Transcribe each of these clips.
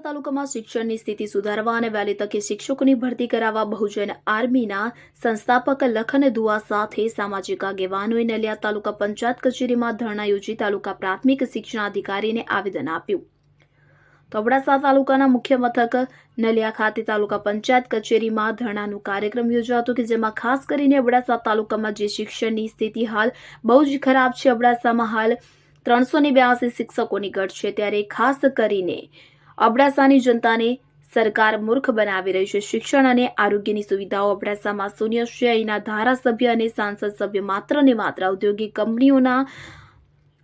અબડાસા તાલુકામાં શિક્ષણની સ્થિતિ સુધારવા અને વહેલી તકે શિક્ષકોની ભરતી કરાવવા બહુજન આર્મીના સંસ્થાપક લખન દુઆ સાથે સામાજિક આગેવાનોએ નલિયા તાલુકા પંચાયત કચેરીમાં ધરણા યોજી તાલુકા પ્રાથમિક શિક્ષણાધિકારીને આવેદન આપ્યું. તો અબડાસા તાલુકાના મુખ્ય મથક નલિયા ખાતે તાલુકા પંચાયત કચેરીમાં ધરણાનું કાર્યક્રમ યોજાયો કે જેમાં ખાસ કરીને અબડાસા તાલુકામાં જે શિક્ષણની સ્થિતિ હાલ બહુ જ ખરાબ છે, અબડાસામાં હાલ ત્રણસો ને બ્યાસી શિક્ષકોની ઘટ છે. ત્યારે ખાસ કરીને અબડાસાની જનતાને સરકાર મૂર્ખ બનાવી રહી છે. શિક્ષણ અને આરોગ્યની સુવિધાઓ અબડાસામાં શૂન્ય છે અહીંના ધારાસભ્ય અને સાંસદ સભ્ય માત્ર ને માત્ર ઔદ્યોગિક કંપનીઓના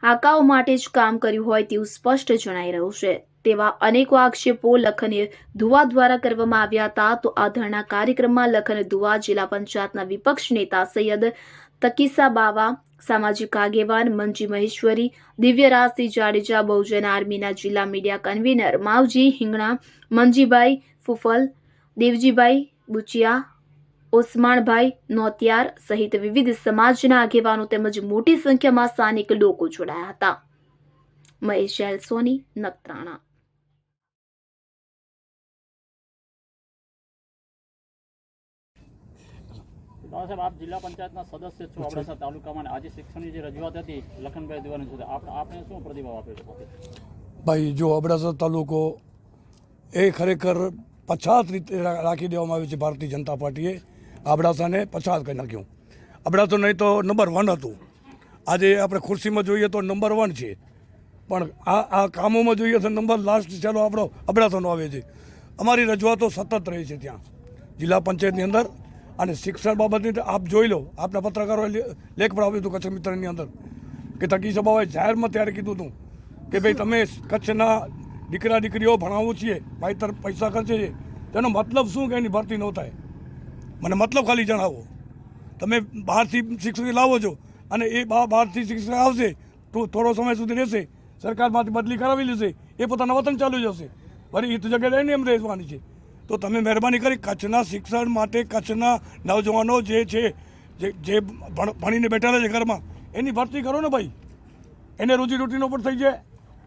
આકાઓ માટે જ કામ કર્યું હોય તેવું સ્પષ્ટ જણાઈ રહ્યું છે. તેવા અનેકો આક્ષેપો લખને ધુવા દ્વારા કરવામાં આવ્યા હતા. તો આ ધરણા કાર્યક્રમમાં લખન ધુવા જિલ્લા પંચાયતના વિપક્ષ નેતા સૈયદ તકીસા બાવા, સામાજિક આગેવાન મંજી મહેશ્વરી, દિવ્યરાજસિંહ જાડેજા, બહુજન આર્મીના જિલ્લા મીડિયા કન્વીનર માવજી હિંગણા, મંજીભાઈ ફુફલ, દેવજીભાઈ બુચિયા, ઓસમાણભાઈ નોતિયાર સહિત વિવિધ સમાજના આગેવાનો તેમજ મોટી સંખ્યામાં સ્થાનિક લોકો જોડાયા હતા. મહેશ સોની, નખત્રાણા. બાબા સાહેબ આપ જિલ્લા પંચાયતના સદસ્ય છો અબડાસા તાલુકામાં. આજે શિક્ષણની જે રજૂઆત હતી લખનભાઈ દિવાની સુધી આપ આપણે શું પ્રતિભાવ આપ્યો છે? ભાઈ જો અબડાસા તાલુકો એ ખરેખર પછાત રીતે રાખી દેવામાં આવ્યું છે ભારતીય જનતા પાર્ટીએ અબડાસાને પછાત કરી નાખ્યું. અબડાસો નહીં તો નંબર વન હતું. આજે આપણે ખુરશીમાં જોઈએ તો નંબર વન છે. પણ આ આ કામોમાં જોઈએ તો નંબર લાસ્ટ ચાલો આપણો અબડાસાનો આવે છે. અમારી રજૂઆતો સતત રહી છે ત્યાં. જિલ્લા પંચાયતની અંદર અને શિક્ષણ બાબતની આપ જોઈ લો, આપના પત્રકારોએ લેખ પડાવ્યું હતું કચ્છ મિત્રની અંદર, કે તકી સભાએ જાહેરમાં ત્યારે કીધું હતું કે ભાઈ તમે કચ્છના દીકરા દીકરીઓ ભણાવું છીએ તરફ પૈસા ખર્ચે છે, તેનો મતલબ શું કે એની ભરતી ન થાય? મને મતલબ ખાલી જણાવો. તમે બહારથી શિક્ષક લાવો છો અને એ બહારથી શિક્ષક આવશે, તો થોડો સમય સુધી રહેશે, સરકારમાંથી બદલી કરાવી લેશે, એ પોતાના વતન ચાલુ જશે. વળી એ તો જગ્યાએ રહીને એમ રહેવાની છે. તો તમે મહેરબાની કરી કચ્છના શિક્ષણ માટે કચ્છના નવજવાનો જે છે, જે જે ભણ- ભણીને બેઠેલા છે ઘરમાં, એની ભરતી કરો ને ભાઈ. એને રોજીરોટીનો પણ થઈ જાય.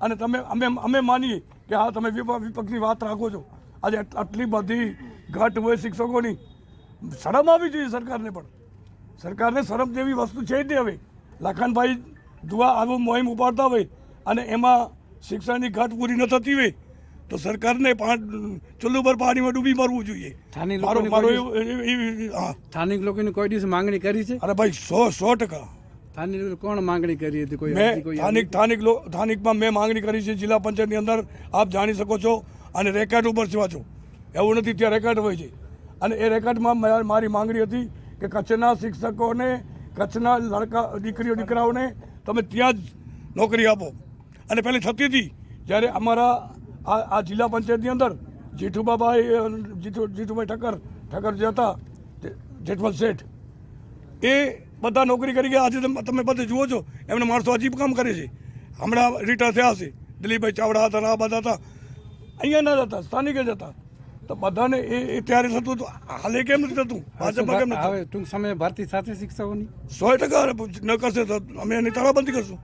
અને તમે, અમે અમે માનીએ કે હા, તમે વિપ- વિપક્ષની વાત રાખો છો. આજે આટલી બધી ઘટ હોય શિક્ષકોની. શરમ આવી જોઈએ સરકારને પણ. સરકારને શરમ જેવી વસ્તુ છે જ નહીં હવે. લખનભાઈ દુઆ આવું મોહિમ ઉપાડતા હોય અને એમાં શિક્ષણની ઘટ પૂરી ન થતી હોય. તો સરકારને ચુલ્લુ પર પાણીમાં ડૂબી મરવું જોઈએ. સ્થાનિક લોકોની કોઈ સ્થાનિક લોકોની દિવસ માંગણી કરી છે? અરે ભાઈ સો સો ટકા. સ્થાનિક કોણ માંગણી કરી હતી? કોઈ સ્થાનિક સ્થાનિક સ્થાનિકમાં મેં માંગણી કરી છે જિલ્લા પંચાયતની અંદર આપ જાણી શકો છો અને રેકોર્ડ ઉપર છો છો. એવું નથી ત્યાં રેકોર્ડ હોય છે. અને એ રેકોર્ડમાં મારી માંગણી હતી કે કચ્છના શિક્ષકોને કચ્છના લડકા દીકરીઓ દીકરાઓને તમે ત્યાં જ નોકરી આપો. અને પહેલી થતી હતી જ્યારે અમારા આ આ જિલ્લા પંચાયતની અંદર જીઠુબાભાઈ જીઠુ જીઠુભાઈ ઠક્કર ઠક્કર જે હતા જેઠવલ શેઠ એ બધા નોકરી કરી ગયા. આજે તમે તમે બધે જુઓ છો એમને માણસો અજીબ કામ કરે છે. હમણાં રિટાયર થયા હશે દિલીપભાઈ ચાવડા હતા ને આ બધા હતા. અહીંયા ના જતા સ્થાનિક જ હતા તો બધાને એ એ ત્યારે થતું હતું. હાલે કેમ નથી થતું? ભાજપમાં કેમ નથી હવે ટૂંક સમયે ભારતી સાથે શિક્ષકોની. સો ટકા ન કરશે તો અમે એની તાળાબંધી કરશું.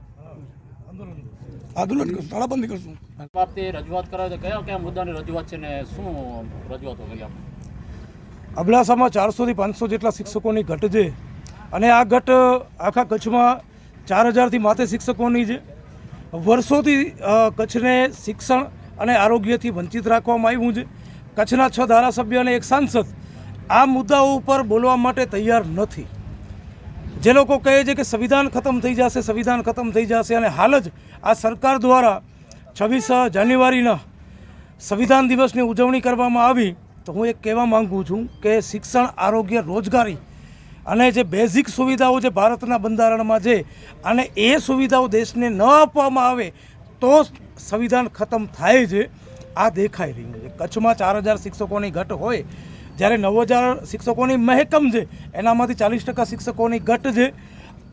આંદોલન કરશું તાળાબંધી કરશું. બાબતે અબડાસામાં ચારસોથી પાંચસો જેટલા શિક્ષકોની ઘટ છે અને આ ઘટ આખા કચ્છમાં ચાર હજારથી માથે શિક્ષકોની છે. વર્ષોથી કચ્છને શિક્ષણ અને આરોગ્યથી વંચિત રાખવામાં આવ્યું છે. કચ્છના છ ધારાસભ્ય અને એક સાંસદ આ મુદ્દાઓ ઉપર બોલવા માટે તૈયાર નથી. જે લોકો કહે છે કે સંવિધાન ખતમ થઈ જશે, સંવિધાન ખતમ થઈ જશે અને હાલ જ આ સરકાર દ્વારા છવ્વીસ જાન્યુઆરીના સંવિધાન દિવસની ઉજવણી કરવામાં આવી, તો હું એક કહેવા માગું છું કે શિક્ષણ, આરોગ્ય, રોજગારી અને જે બેઝિક સુવિધાઓ જે ભારતના બંધારણમાં છે અને એ સુવિધાઓ દેશને ન આપવામાં આવે, તો સંવિધાન ખતમ થાય છે. આ દેખાઈ રહ્યું છે. કચ્છમાં ચાર હજાર શિક્ષકોની ઘટ હોય, જ્યારે નવ હજાર શિક્ષકોની મહેકમ છે, એનામાંથી ચાલીસ ટકા શિક્ષકોની ઘટ છે.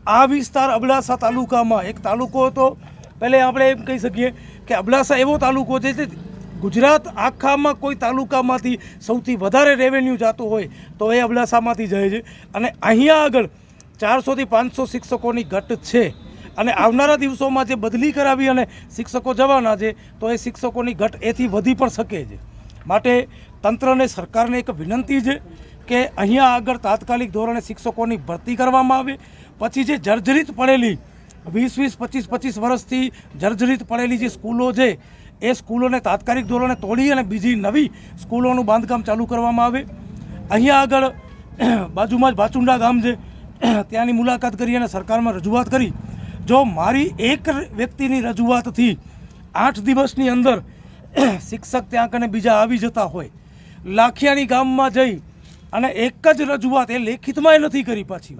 આ વિસ્તાર અબડાસા તાલુકામાં, એક તાલુકો હતો. પહેલે આપણે એમ કહી શકીએ કે અબડાસા એવો તાલુકો છે જે ગુજરાત આખામાં કોઈ તાલુકામાંથી સૌથી વધારે રેવન્યુ જતું હોય તો એ અબડાસામાંથી જાય છે. અને અહીંયા આગળ ચારસોથી પાંચસો શિક્ષકોની ઘટ છે. અને આવનારા દિવસોમાં જે બદલી કરાવી અને શિક્ષકો જવાના છે, તો એ શિક્ષકોની ઘટ એથી વધી પણ શકે છે. માટે તંત્રને સરકારને એક વિનંતી છે કે અહીંયા આગળ તાત્કાલિક ધોરણે શિક્ષકોની ભરતી કરવામાં આવે. પછી જે જર્જરિત પડેલી વીસ વીસ, પચીસ પચીસ વર્ષથી જર્જરિત પડેલી જે સ્કૂલો છે, એ સ્કૂલોને તાત્કાલિક ધોરણે તોડી અને બીજી નવી સ્કૂલોનું બાંધકામ ચાલુ કરવામાં આવે. અહીંયા આગળ બાજુમાં જ ભાચુંડા ગામ છે. ત્યાંની મુલાકાત કરી અને સરકારમાં રજૂઆત કરી. જો મારી એક વ્યક્તિની રજૂઆતથી આઠ દિવસની અંદર શિક્ષક ત્યાં કને બીજા આવી જતા હોય. લાખિયાની ગામમાં જઈ અને એક જ રજૂઆત, એ લેખિતમાં નથી કરી પાછી.